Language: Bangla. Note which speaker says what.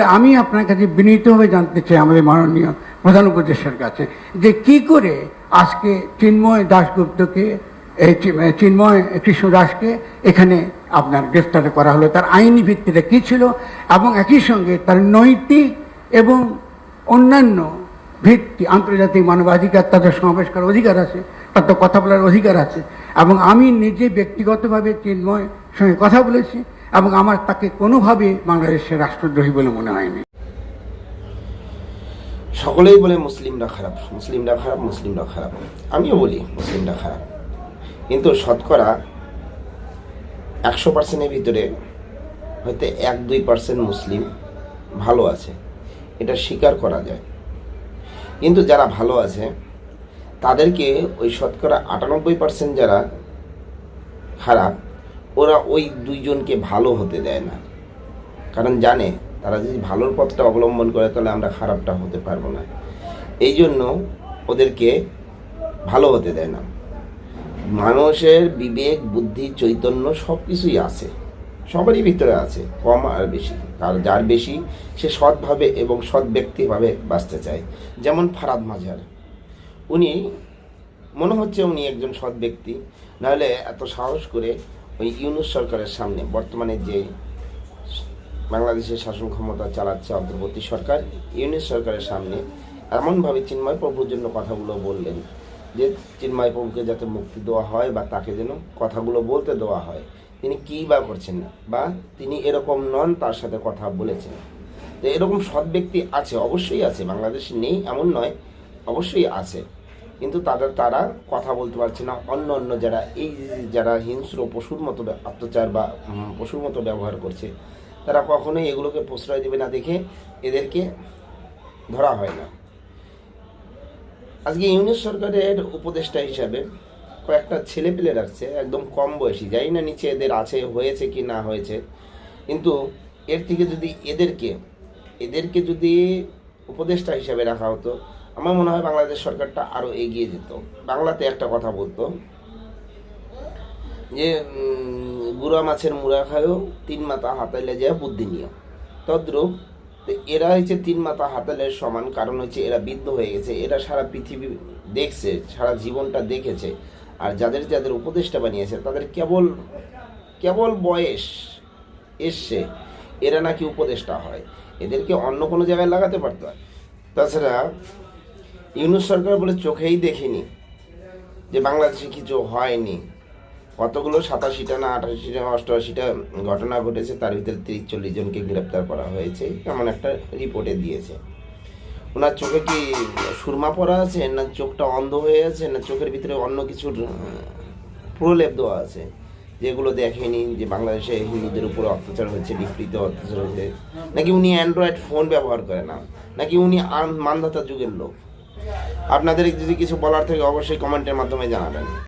Speaker 1: তাহলে আমি আপনার কাছে বিনীতভাবে জানতে চাই আমাদের মাননীয় প্রধান উপদেষ্টার কাছে যে কি করে আজকে চিন্ময় দাশগুপ্তকে চিন্ময় কৃষ্ণ দাসকে এখানে আপনার গ্রেফতার করা হলো। তার আইনি ভিত্তিটা কি ছিল এবং একই সঙ্গে তার নৈতিক এবং অন্যান্য ভিত্তি, আন্তর্জাতিক মানবাধিকার তাদের সমাবেশ করার অধিকার আছে, তার তো কথা বলার অধিকার আছে। এবং আমি নিজে ব্যক্তিগতভাবে চিন্ময় সঙ্গে কথা বলেছি। এবং আমার তাকে কোনোভাবে বাংলাদেশের রাষ্ট্রদ্রোহী বলে মনে হয়নি।
Speaker 2: সকলেই বলে মুসলিমরা খারাপ মুসলিমরা খারাপ মুসলিমরা খারাপ। আমিও বলি মুসলিমরা খারাপ। কিন্তু শতকরা একশো পার্সেন্টের ভিতরে হয়তো এক দুই পার্সেন্ট মুসলিম ভালো আছে। এটা স্বীকার করা যায়। কিন্তু যারা ভালো আছে, তাদেরকে ওই শতকরা আটানব্বই পার্সেন্ট যারা খারাপ ওরা ওই দুইজনকে ভালো হতে দেয় না। কারণ জানে, তারা যদি ভালোর পথটা অবলম্বন করে, তাহলে আমরা খারাপটা হতে পারব না। এই জন্য ওদেরকে ভালো হতে দেয় না। মানুষের বিবেক, বুদ্ধি, চৈতন্য সব কিছুই আছে। সবারই ভিতরে আছে, কম আর বেশি। আর যার বেশি, সে সৎভাবে এবং সৎ ব্যক্তিভাবে বাঁচতে চায়। যেমন ফারাদ মাঝার উনি, মনে হচ্ছে উনি একজন সৎ ব্যক্তি। নাহলে এত সাহস করে ওই ইউনুস সরকারের সামনে বর্তমানে যে বাংলাদেশের শাসন ক্ষমতা চালাচ্ছে অন্তর্বর্তী সরকার ইউনিট সরকারের সামনে এমনভাবে চিন্ময় প্রভুর জন্য কথাগুলো বললেন যে চিন্ময় প্রভুকে যাতে মুক্তি দেওয়া হয় বা তাকে যেন কথাগুলো বলতে দেওয়া হয়। তিনি কী বা করছেন না? বা তিনি এরকম নন, তার সাথে কথা বলেছেন। তো এরকম সৎ ব্যক্তি আছে, অবশ্যই আছে। বাংলাদেশে নেই, এমন নয়, অবশ্যই আছে। কিন্তু তাদের তারা কথা বলতে পারছে না। অন্য অন্য যারা এই যারা হিংস্র পশুর মতো অত্যাচার বা পশুর মতো ব্যবহার করছে, তারা কখনোই এগুলোকে প্রশ্রয় দেবে না দেখে এদেরকে ধরা হয় না। আজকে ইউনিট সরকারের উপদেষ্টা হিসাবে কয়েকটা ছেলে পেলে রাখছে, একদম কম বয়সী, জানি না নিচে এদের আছে, হয়েছে কি না হয়েছে, কিন্তু এর থেকে যদি এদেরকে এদেরকে যদি উপদেষ্টা হিসাবে রাখা হতো আমার মনে হয় বাংলাদেশ সরকারটা আরও এগিয়ে যেত। বাংলাতে একটা কথা বলতো, যে গুড়া মাছের মুড়া খায়ও তিন মাথা হাতাইলে যায় বুদ্ধি নিয়ে। তদ্রূপ এরা হচ্ছে তিন মাথা হাতালের সমান, কারণ হচ্ছে এরা বৃদ্ধ হয়ে গেছে, এরা সারা পৃথিবী দেখছে, সারা জীবনটা দেখেছে, আর যাদের যাদের উপদেষ্টা বানিয়েছে, তাদের কেবল কেবল বয়স এসছে, এরা নাকি উপদেষ্টা হয়। এদেরকে অন্য কোনো জায়গায় লাগাতে পারতো। তাছাড়া ইউনুস সরকার বলে চোখেই দেখিনি যে বাংলাদেশে কিছু হয়নি। কতগুলো সাতাশিটা না আঠাশিটা অষ্টআশিটা ঘটনা ঘটেছে, তার ভিতরে তিরিশ চল্লিশ জনকে গ্রেপ্তার করা হয়েছে, এমন একটা রিপোর্টে দিয়েছে। ওনার চোখে কি সুরমা পরা আছে, না চোখটা অন্ধ হয়ে আছে, না চোখের ভিতরে অন্য কিছুর প্রলেপ দেওয়া আছে, যেগুলো দেখেনি যে বাংলাদেশে হিন্দুদের উপর অত্যাচার হচ্ছে বিকৃত অত্যাচার হচ্ছে নাকি উনি অ্যান্ড্রয়েড ফোন ব্যবহার করে না? নাকি উনি মানধাতা যুগের লোক? আপনাদের যদি কিছু বলার থাকে অবশ্যই কমেন্টের মাধ্যমে জানাবেন।